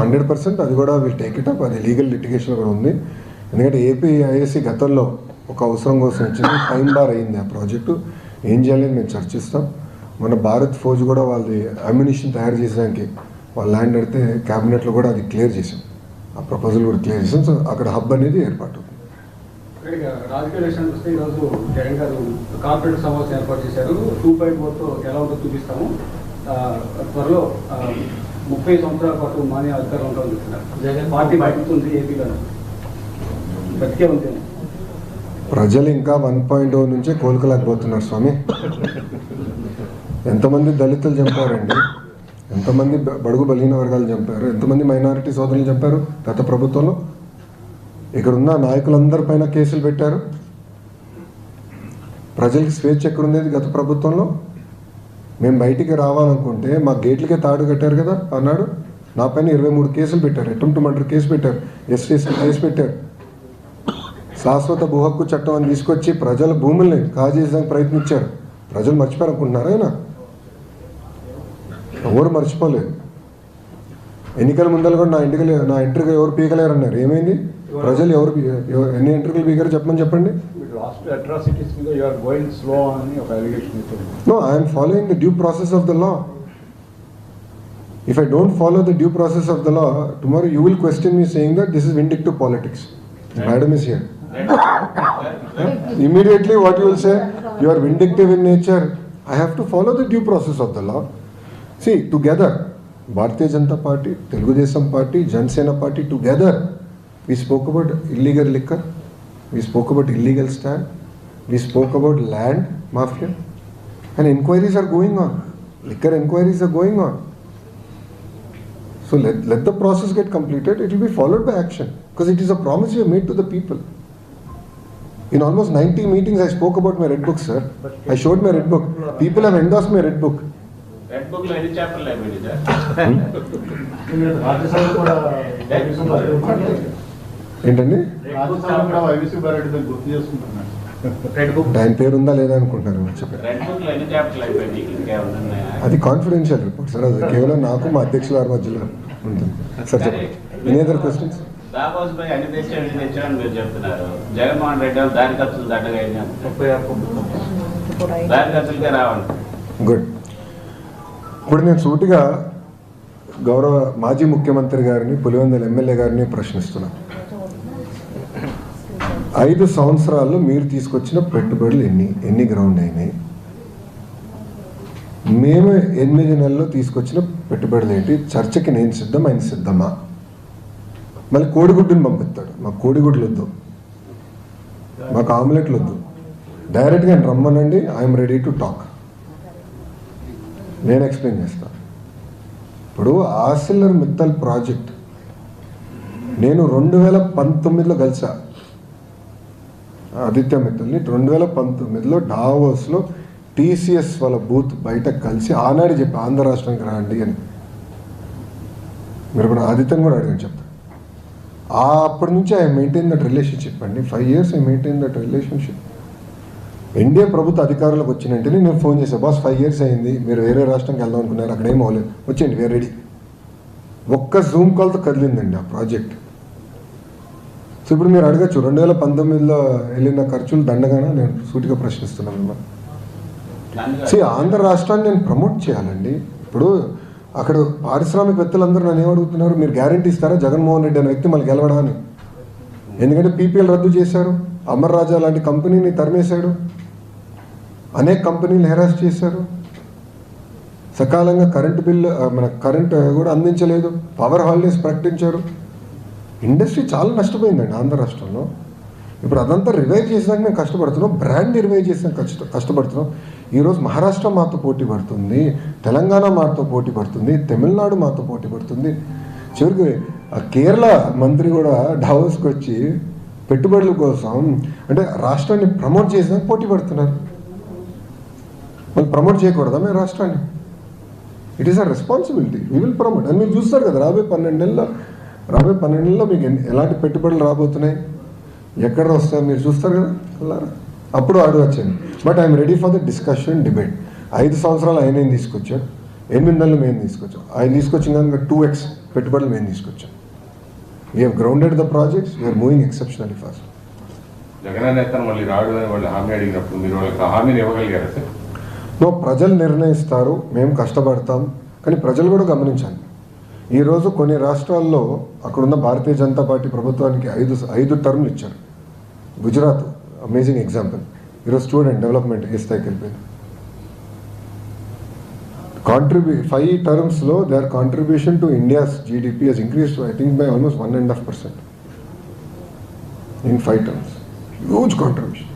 Hundred percent అది కూడా will take it up. అది లీగల్ లిటిగేషన్ కూడా ఉంది. ఎందుకంటే ఏపీ ఐఏసీ గతంలో ఒక అవసరం కోసం వచ్చింది. టైం బార్ అయింది ఆ ప్రాజెక్టు. ఏం చేయాలని మేము చర్చిస్తాం. మన భారత్ ఫౌజ్ కూడా వాళ్ళది అమ్యునిషన్ తయారు చేసడానికి వాళ్ళ ల్యాండ్ అడితే క్యాబినెట్లో కూడా అది క్లియర్ చేసాం ఆ ప్రపోజల్ కూడా క్లియర్ చేసాం సో అక్కడ హబ్ అనేది ఏర్పాటు. రాజకీయ విషయానికి వస్తే ఈరోజు జగన్ గారు కార్పొరేట్ సమావేశం ఏర్పాటు చేశారు. టూ పాయింట్ ఫోర్తో ఎలా ఉంటుందో చూపిస్తాము. త్వరలో ముప్పై సంవత్సరాల పాటు మాన్య అధికారం చెప్తున్నారు పార్టీ బతుకుతుంది ఏపీలో బతికే ఉంది. ప్రజలు ఇంకా వన్ పాయింట్ ఓ నుంచే కోలుకోలేకపోతున్నారు స్వామి. ఎంతమంది దళితులు చంపారండి? ఎంతమంది బడుగు బలహీన వర్గాలు చంపారు? ఎంతమంది మైనారిటీ సోదరులు చంపారు గత ప్రభుత్వంలో? ఇక్కడ ఉన్న నాయకులందరిపైన కేసులు పెట్టారు. ప్రజలకి స్వేచ్ఛ ఎక్కడ ఉండేది గత ప్రభుత్వంలో? మేము బయటికి రావాలనుకుంటే మా గేట్లకే తాడు కట్టారు కదా అన్నాడు. నా పైన ఇరవై మూడు కేసులు పెట్టారు. అటెంప్ట్ మర్డర్ కేసు పెట్టారు. ఎస్టీసీ కేసు పెట్టారు. శాశ్వత భూ హక్కు చట్టం అని తీసుకొచ్చి ప్రజల భూముల్ని కాజేయడానికి ప్రయత్నించారు. ప్రజలు మర్చిపోయారనుకుంటున్నారా ఆయన? ఎవరు మర్చిపోలేదు. ఎన్నికల ముందర కూడా నా ఇంటికి నా ఇంటికి ఎవరు పీకలేరు అన్నారు ఏమైంది ప్రజలు ఎవరు ఎన్ని ఇంటర్వ్యూలు పీకారు చెప్పమని చెప్పండి you I am following the due process of the law. If I don't follow the due process of the law, tomorrow you will question me saying that this is vindictive politics. Madam is here. Immediately, what you will say, you are vindictive in nature. I have to follow the due process of the law. See, together, Bharatiya Janata Party, Telugu Desam Party, Jansena Party, together, we spoke about illegal liquor, we spoke about illegal stand, we spoke about land mafia, and inquiries are going on. Liquor inquiries are going on. So let, let the process get completed, it will be followed by action because it is a promise we have made to the people. In almost 90 meetings, I spoke about my red book, sir. I showed my red book. People have endorsed my red book. Red బుక్లో ఎన్ని చాప్టర్లు అయిపోయింది sir? ఏంటండి? ఆయన పేరు ఉందా లేదా ఉన్నాయా? అది కాన్ఫిడెన్షియల్ రిపోర్ట్ సార్ అది కేవలం నాకు మా అధ్యక్షుల వారి మధ్యలో ఉంటుంది. సార్. చెప్పండి. ఎనీ అదర్ క్వశ్చన్స్ దాబాస్ పై అన్ని తెచ్చాం ఇన్ని తెచ్చామని మీరు చెప్తున్నారు. జగన్మోహన్ రెడ్డి వాళ్ళు దారి ఖర్చులు పంపుతాం దారి ఖర్చులకే రావండి గుడ్ ఇప్పుడు నేను సూటిగా గౌరవ మాజీ ముఖ్యమంత్రి గారిని పులివెందుల ఎమ్మెల్యే గారిని ప్రశ్నిస్తున్నాను ఐదు సంవత్సరాల్లో మీరు తీసుకొచ్చిన పెట్టుబడులు ఎన్ని? ఎన్ని గ్రౌండ్ అయినాయి? మేము ఎనిమిది నెలల్లో తీసుకొచ్చిన పెట్టుబడులు ఏంటి? చర్చకి నేను సిద్ధం ఆయన సిద్ధమా? మళ్ళీ కోడిగుడ్డుని పంపిస్తాడు. మాకు కోడిగుడ్లు వద్దు. మాకు ఆమ్లెట్లు వద్దు. డైరెక్ట్గా ఆయన రమ్మనండి ఐఎమ్ రెడీ టు టాక్. నేను ఎక్స్ప్లెయిన్ చేస్తాను ఇప్పుడు ఆసిల్లర్ మిత్తల్ ప్రాజెక్ట్. నేను రెండు వేల పంతొమ్మిదిలో కలిసా. ఆదిత్య మిత్తల్ని రెండు వేల పంతొమ్మిదిలో డావోస్లో టీసీఎస్ వాళ్ళ బూత్ బయట కలిసి ఆనాడు చెప్పి ఆంధ్ర రాష్ట్రానికి రాండి అని. మీరు కూడా ఆదిత్యం కూడా అడిగిన చెప్తా. ఆ అప్పటి నుంచి ఐ మెయింటైన్ దట్ రిలేషన్షిప్ అండి. Five years I maintain that relationship NDA ప్రభుత్వ అధికారులకు వచ్చిన వెంటనే నేను ఫోన్ చేశాను బాస్ ఫైవ్ ఇయర్స్ అయింది మీరు వేరే రాష్ట్రంకి వెళ్దాం అనుకున్నారు అక్కడ ఏం అవ్వలేదు. వచ్చేయండి వేరే రెడీ ఒక్క జూమ్ కాల్తో కదిలిందండి ఆ ప్రాజెక్ట్. సో ఇప్పుడు మీరు అడగచ్చు రెండు వేల పంతొమ్మిదిలో వెళ్ళిన ఖర్చులు దండగానే? నేను సూటిగా ప్రశ్నిస్తున్నాను మిమ్మల్ని సి ఆంధ్ర రాష్ట్రాన్ని నేను ప్రమోట్ చేయాలండి. ఇప్పుడు అక్కడ పారిశ్రామికవేత్తలందరూ నన్ను ఏమడుగుతున్నారు మీరు గ్యారంటీ ఇస్తారా? జగన్మోహన్ రెడ్డి అనే వ్యక్తి మళ్ళీ గెలవడాన్ని ఎందుకంటే పీపీఎల్ రద్దు చేశారు. అమర్ రాజా లాంటి కంపెనీని తరిమేశాడు. అనేక కంపెనీలు హెరాస్ చేశారు. సకాలంగా కరెంటు బిల్లు మన కరెంటు కూడా అందించలేదు. పవర్ హాలిడేస్ ప్రకటించారు. ఇండస్ట్రీ చాలా నష్టపోయిందండి ఆంధ్ర రాష్ట్రంలో. ఇప్పుడు అదంతా రివైవ్ చేసినాక మేము కష్టపడుతున్నాం. బ్రాండ్ రివైవ్ చేసాక కష్ట కష్టపడుతున్నాం. ఈరోజు మహారాష్ట్ర మాతో పోటీ పడుతుంది. తెలంగాణ మాతో పోటీ పడుతుంది. తమిళనాడు మాతో పోటీ పడుతుంది. చివరికి కేరళ మంత్రి కూడా డావోస్కి వచ్చి పెట్టుబడుల కోసం అంటే రాష్ట్రాన్ని ప్రమోట్ చేసాక పోటీ పడుతున్నారు. మరి ప్రమోట్ చేయకూడదా మేము రాష్ట్రాన్ని? It is a responsibility we will promote అని మీరు చూస్తారు కదా రాబోయే పన్నెండు నెలల్లో రాబోయే పన్నెండు నెలల్లో మీకు ఎలాంటి పెట్టుబడులు రాబోతున్నాయి? ఎక్కడ వస్తాయి? మీరు చూస్తారు కదా అల్లారా? అప్పుడు అడగచ్చండి but I'm ready for the discussion debate ఐదు సంవత్సరాలు ఆయన ఏం తీసుకొచ్చాడు? ఎనిమిది నెలలు మేము తీసుకొచ్చాం. ఆయన తీసుకొచ్చిన కనుక టూ ఎక్స్ పెట్టుబడులు మేము తీసుకొచ్చాం. We have grounded the projects we're moving exceptionally fast Jagan నేతను మళ్ళీ రాడు అని వాళ్ళు హామీ అడిగినప్పుడు మీరు వాళ్ళకి హామీని ఇవ్వగలిగారా సార్? నో ప్రజలు నిర్ణయిస్తారు మేము కష్టపడతాం. కానీ ప్రజలు కూడా గమనించాలి. ఈరోజు కొన్ని రాష్ట్రాల్లో అక్కడున్న భారతీయ జనతా పార్టీ ప్రభుత్వానికి ఐదు ఐదు టర్మ్లు ఇచ్చారు. Gujarat amazing example. ఈరోజు స్టూడెంట్ డెవలప్మెంట్ ఏ స్థాయికి వెళ్ళిపోయింది. కాంట్రిబ్యూ five టర్మ్స్లో their contribution to India's GDP has increase I think by almost one and half percent in five terms huge contribution